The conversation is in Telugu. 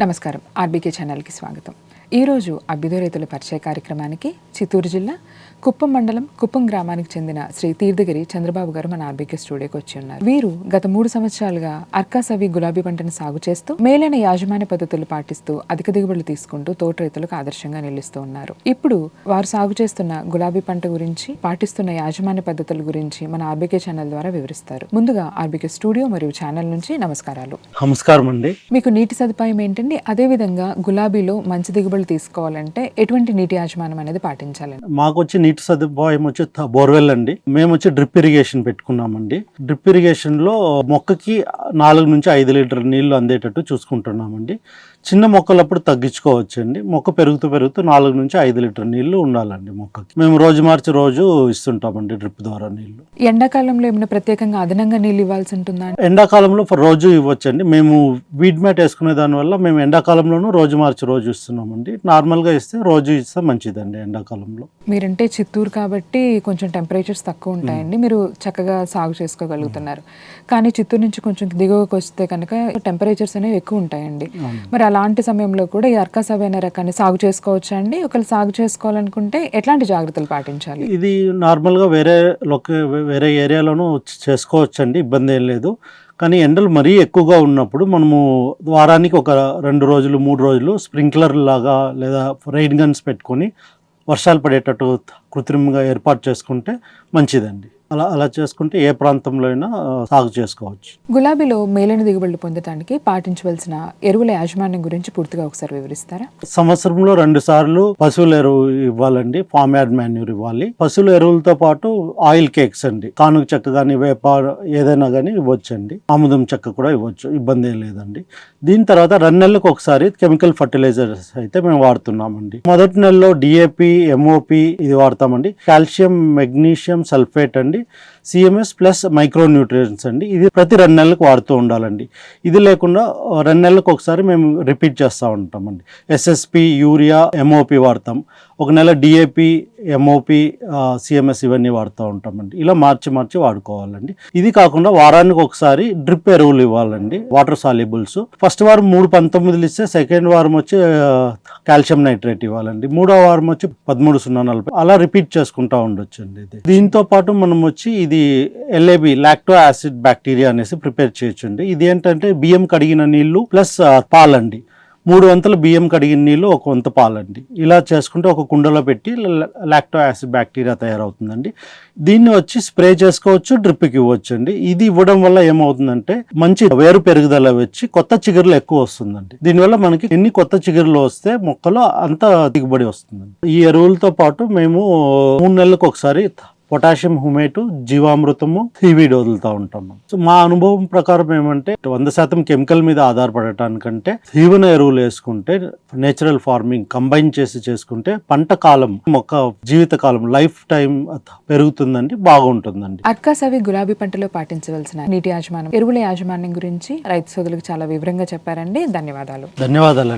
నమస్కారం. ఆర్బీకే ఛానల్కి స్వాగతం. ఈరోజు అభ్యుదయ రైతుల పరిచయ కార్యక్రమానికి చిత్తూరు జిల్లా కుప్పం మండలం కుప్పం గ్రామానికి చెందిన శ్రీ తీర్థగిరి చంద్రబాబు గారు మన ఆర్బీకే స్టూడియోకి వచ్చి ఉన్నారు. వీరు గత మూడు సంవత్సరాలుగా అర్కాసవి గులాబీ పంటను సాగు చేస్తూ మేలైన యాజమాన్య పద్ధతులు పాటిస్తూ అధిక దిగుబడులు తీసుకుంటూ తోట రైతులకు ఆదర్శంగా నిలుస్తూ ఉన్నారు. ఇప్పుడు వారు సాగు చేస్తున్న గులాబీ పంట గురించి పాటిస్తున్న యాజమాన్య పద్ధతుల గురించి మన ఆర్బీకే ఛానల్ ద్వారా వివరిస్తారు. ముందుగా ఆర్బీకే స్టూడియో మరియు ఛానల్ నుంచి నమస్కారాలు. నమస్కారం అండి మీకు నీటి సదుపాయం ఏంటండి? అదేవిధంగా గులాబీలో మంచి దిగుబడులు తీసుకోవాలంటే ఎటువంటి నీటి యాజమానం అనేది పాటించాలండి? మాకు వచ్చి నీటి సదుపాయం వచ్చి బోర్వెల్ అండి. మేము వచ్చి డ్రిప్ ఇరిగేషన్ పెట్టుకున్నామండి. డ్రిప్ ఇరిగేషన్లో మొక్కకి నాలుగు నుంచి ఐదు లీటర్ నీళ్ళు అందేటట్టు చూసుకుంటున్నామండి. చిన్న మొక్కలప్పుడు తగ్గించుకోవచ్చు అండి మొక్క పెరుగుతూ పెరుగుతూ నాలుగు నుంచి ఐదు లీటర్ నీళ్ళు ఉండాలండి మొక్కకి. మేము రోజు మార్చి రోజు ఇస్తుంటామండి డ్రిప్ ద్వారా నీళ్ళు. ఎండాకాలంలో ఏమైనా ప్రత్యేకంగా అదనంగా నీళ్ళు ఇవ్వాల్సి ఉంటుందా? ఎండాకాలంలో రోజు ఇవ్వచ్చండి. మేము వీడ్ మ్యాట్ వేసుకునే దానివల్ల మేము ఎండాకాలంలోనూ రోజు మార్చి రోజు ఇస్తున్నామండి. నార్మల్గా ఇస్తే రోజు ఇస్తే మంచిదండి ఎండాకాలంలో. మీరంటే చిత్తూరు కాబట్టి కొంచెం టెంపరేచర్స్ తక్కువ ఉంటాయండి. మీరు చక్కగా సాగు చేసుకోగలుగుతున్నారు. కానీ చిత్తూరు నుంచి కొంచెం దిగువకు వస్తే కనుక టెంపరేచర్స్ అనేవి ఎక్కువ ఉంటాయండి. మరి అలాంటి సమయంలో కూడా ఈ అర్కాసవి అనే రకాన్ని సాగు చేసుకోవచ్చు అండి ఒకళ్ళు సాగు చేసుకోవాలనుకుంటే ఎట్లాంటి జాగ్రత్తలు పాటించాలి? ఇది నార్మల్గా వేరే లొకే వేరే ఏరియాలోనూ చేసుకోవచ్చండి. ఇబ్బంది ఏం లేదు. కానీ ఎండలు మరీ ఎక్కువగా ఉన్నప్పుడు మనము వారానికి ఒక రెండు రోజులు మూడు రోజులు స్ప్రింక్లర్ లాగా లేదా రైన్ గన్స్ పెట్టుకొని వర్షాలు పడేటట్టు కృత్రిమంగా ఏర్పాటు చేసుకుంటే మంచిదండి. అలా అలా చేసుకుంటే ఏ ప్రాంతంలో అయినా సాగు చేసుకోవచ్చు. గులాబీలో మేలైన దిగుబడులు పొందడానికి పాటించవలసిన ఎరువుల యాజమాన్యం గురించి పూర్తిగా ఒకసారి వివరిస్తారా? సంవత్సరంలో రెండు సార్లు పశువుల ఎరువు ఇవ్వాలండి ఫామ్ యార్డ్ మాన్యూర్ ఇవ్వాలి. పశువుల ఎరువులతో పాటు ఆయిల్ కేక్స్ అండి. కానుగ చెక్క కానీ వేప ఏదైనా కానీ ఇవ్వచ్చండి. ఆముదం చెక్క కూడా ఇవ్వచ్చు ఇబ్బంది ఏం లేదండి. దీని తర్వాత రెండు నెలలకు ఒకసారి కెమికల్ ఫర్టిలైజర్స్ అయితే మేము వాడుతున్నామండి. మొదటి నెలలో డిఏపి ఎంఓపి ఇది వాడతామండి. కాల్షియం మెగ్నీషియం సల్ఫేట్ అండి. చేసుకోండి సిఎంఎస్ ప్లస్ మైక్రో న్యూట్రియన్స్ అండి. ఇది ప్రతి రెండు నెలలకు వాడుతూ ఉండాలండి. ఇది లేకుండా రెండు నెలలకు ఒకసారి మేము రిపీట్ చేస్తూ ఉంటామండి. ఎస్ఎస్పి యూరియా ఎంఓపి వాడతాం. ఒక నెల డిఏపి ఎంఓపి సిఎంఎస్ ఇవన్నీ వాడుతూ ఉంటామండి. ఇలా మార్చి మార్చి వాడుకోవాలండి. ఇది కాకుండా వారానికి ఒకసారి డ్రిప్ ఎరువులు ఇవ్వాలండి. Water solubles. ఫస్ట్ వారం మూడు పంతొమ్మిదిలు ఇస్తే సెకండ్ వారం వచ్చి కాల్షియం నైట్రేట్ ఇవ్వాలండి. మూడో వారం వచ్చి పదమూడు సున్నా నలభై. అలా రిపీట్ చేసుకుంటూ ఉండొచ్చు అండి ఇది. దీంతో పాటు మనం వచ్చి ఇది ఎల్ఏబి లాక్టో యాసిడ్ బ్యాక్టీరియా అనేసి ప్రిపేర్ చేయొచ్చండి ఇది ఏంటంటే బియ్యం కడిగిన నీళ్ళు ప్లస్ పాలండి. మూడు వంతుల బియ్యం కడిగిన నీళ్ళు ఒక వంత పాలండి. ఇలా చేసుకుంటే ఒక కుండలో పెట్టి లాక్టో యాసిడ్ బ్యాక్టీరియా తయారవుతుందండి. దీన్ని వచ్చి స్ప్రే చేసుకోవచ్చు డ్రిప్కి ఇవ్వచ్చు అండి ఇది ఇవ్వడం వల్ల ఏమవుతుందంటే మంచి వేరు పెరుగుదల వచ్చి కొత్త చిగురులు ఎక్కువ వస్తుందండి. దీనివల్ల మనకి ఎన్ని కొత్త చిగురులు వస్తే మొక్కలో అంత దిగుబడి వస్తుందండి. ఈ ఎరువులతో పాటు మేము మూడు నెలలకు ఒకసారి పొటాషియం హుమేటు జీవామృతము సీవీడ్ వదులుతూ ఉంటాము. సో మా అనుభవం ప్రకారం ఏమంటే వంద శాతం కెమికల్ మీద ఆధారపడటానికంటే జీవన ఎరువులు వేసుకుంటే నేచురల్ ఫార్మింగ్ కంబైన్ చేసి చేసుకుంటే పంట కాలం మొక్క జీవిత కాలం లైఫ్ టైం పెరుగుతుందండి బాగుంటుందండి. అర్కాసవి గులాబీ పంటలో పాటించవలసిన నీటి యాజమాన్యం ఎరువుల యాజమాన్యం గురించి రైతు సోదరులకు చాలా వివరంగా చెప్పారండి. ధన్యవాదాలు. ధన్యవాదాలండి.